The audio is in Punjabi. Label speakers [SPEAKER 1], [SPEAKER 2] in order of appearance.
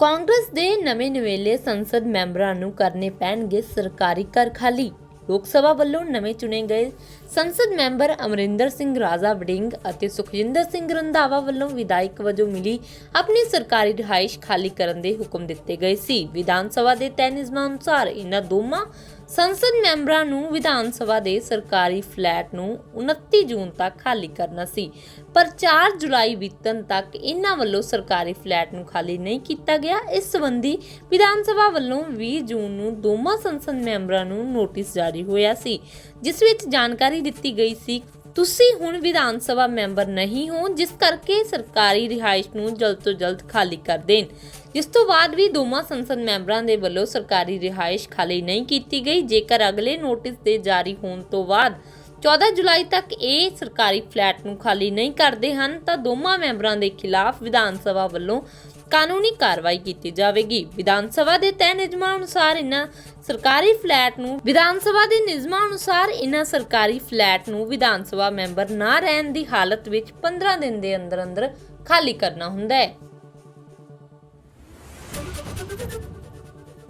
[SPEAKER 1] ਕਾਂਗਰਸ ਦੇ ਨਵੇਂ ਨਵੇਲੇ ਸੰਸਦ ਮੈਂਬਰਾਂ ਨੂੰ ਕਰਨੇ ਪੈਣਗੇ ਸਰਕਾਰੀ ਘਰ ਖਾਲੀ। ਲੋਕ ਸਭਾ ਵੱਲੋਂ ਨਵੇਂ ਚੁਣੇ ਗਏ ਸੰਸਦ ਮੈਂਬਰ ਅਮਰਿੰਦਰ ਸਿੰਘ, ਰਾਜਾ ਵੜਿੰਗ ਅਤੇ ਸੁਖਜਿੰਦਰ ਸਿੰਘ ਰੰਧਾਵਾ ਵੱਲੋਂ ਵਿਧਾਇਕ ਵਜੋਂ ਮਿਲੀ ਆਪਣੀ ਸਰਕਾਰੀ ਰਿਹਾਇਸ਼ ਖਾਲੀ ਕਰਨ ਦੇ ਹੁਕਮ ਦਿੱਤੇ ਗਏ ਸੀ। ਵਿਧਾਨ ਸਭਾ ਦੇ ਤੈਅ ਨਿਯਮਾਂ ਅਨੁਸਾਰ ਇਹਨਾਂ ਦੋਵਾਂ ਸੰਸਦ ਮੈਂਬਰਾਂ ਨੂੰ ਵਿਧਾਨ ਸਭਾ ਦੇ ਸਰਕਾਰੀ ਫਲੈਟ ਨੂੰ 29 ਜੂਨ ਤੱਕ ਖਾਲੀ ਕਰਨਾ ਸੀ, ਪਰ 4 ਜੁਲਾਈ ਬੀਤਣ ਤੱਕ ਇਹਨਾਂ ਵੱਲੋਂ ਸਰਕਾਰੀ ਫਲੈਟ ਨੂੰ ਖਾਲੀ ਨਹੀਂ ਕੀਤਾ ਗਿਆ। ਇਸ ਸੰਬੰਧੀ ਵਿਧਾਨ ਸਭਾ ਵੱਲੋਂ 20 ਜੂਨ ਨੂੰ ਦੋਵਾਂ ਸੰਸਦ ਮੈਂਬਰਾਂ ਨੂੰ ਨੋਟਿਸ ਜਾਰੀ ਹੋਇਆ ਸੀ, ਜਿਸ ਵਿੱਚ ਜਾਣਕਾਰੀ ਦਿੱਤੀ ਗਈ ਸੀ ਤੁਸੀਂ ਹੁਣ ਵਿਧਾਨ ਸਭਾ ਮੈਂਬਰ ਨਹੀਂ ਹੋ, ਜਿਸ ਕਰਕੇ ਸਰਕਾਰੀ ਰਿਹਾਇਸ਼ ਨੂੰ ਜਲਦ ਤੋਂ ਜਲਦ ਖਾਲੀ ਕਰ ਦੇਣ। ਜਿਸ ਤੋਂ ਬਾਅਦ ਵੀ ਦੋਵਾਂ ਸੰਸਦ ਮੈਂਬਰਾਂ ਦੇ ਵੱਲੋਂ ਸਰਕਾਰੀ ਰਿਹਾਇਸ਼ ਖਾਲੀ ਨਹੀਂ ਕੀਤੀ ਗਈ, ਜੇਕਰ ਅਗਲੇ ਨੋਟਿਸ ਦੇ ਜਾਰੀ ਹੋਣ ਤੋਂ ਬਾਅਦ 14 ਜੁਲਾਈ ਤੱਕ ਇਹ ਸਰਕਾਰੀ ਫਲੈਟ ਨੂੰ ਖਾਲੀ ਨਹੀਂ ਕਰਦੇ ਹਨ, ਤਾਂ ਦੋਵਾਂ ਮੈਂਬਰਾਂ ਦੇ ਖਿਲਾਫ ਵਿਧਾਨ ਸਭਾ ਵੱਲੋਂ ਕਾਨੂੰਨੀ ਕਾਰਵਾਈ ਕੀਤੀ ਜਾਵੇਗੀ। ਵਿਧਾਨ ਸਭਾ ਦੇ ਤੈਅ ਨਿਯਮਾਂ ਅਨੁਸਾਰ ਇਹਨਾਂ ਸਰਕਾਰੀ ਫਲੈਟ ਨੂੰ ਵਿਧਾਨ ਸਭਾ ਦੇ ਨਿਯਮਾਂ ਅਨੁਸਾਰ ਇਹਨਾਂ ਸਰਕਾਰੀ ਫਲੈਟ ਨੂੰ ਵਿਧਾਨ ਸਭਾ ਮੈਂਬਰ ਨਾ ਰਹਿਣ ਦੀ ਹਾਲਤ ਵਿੱਚ 15 ਦਿਨ ਦੇ ਅੰਦਰ ਅੰਦਰ ਖਾਲੀ ਕਰਨਾ ਹੁੰਦਾ ਹੈ।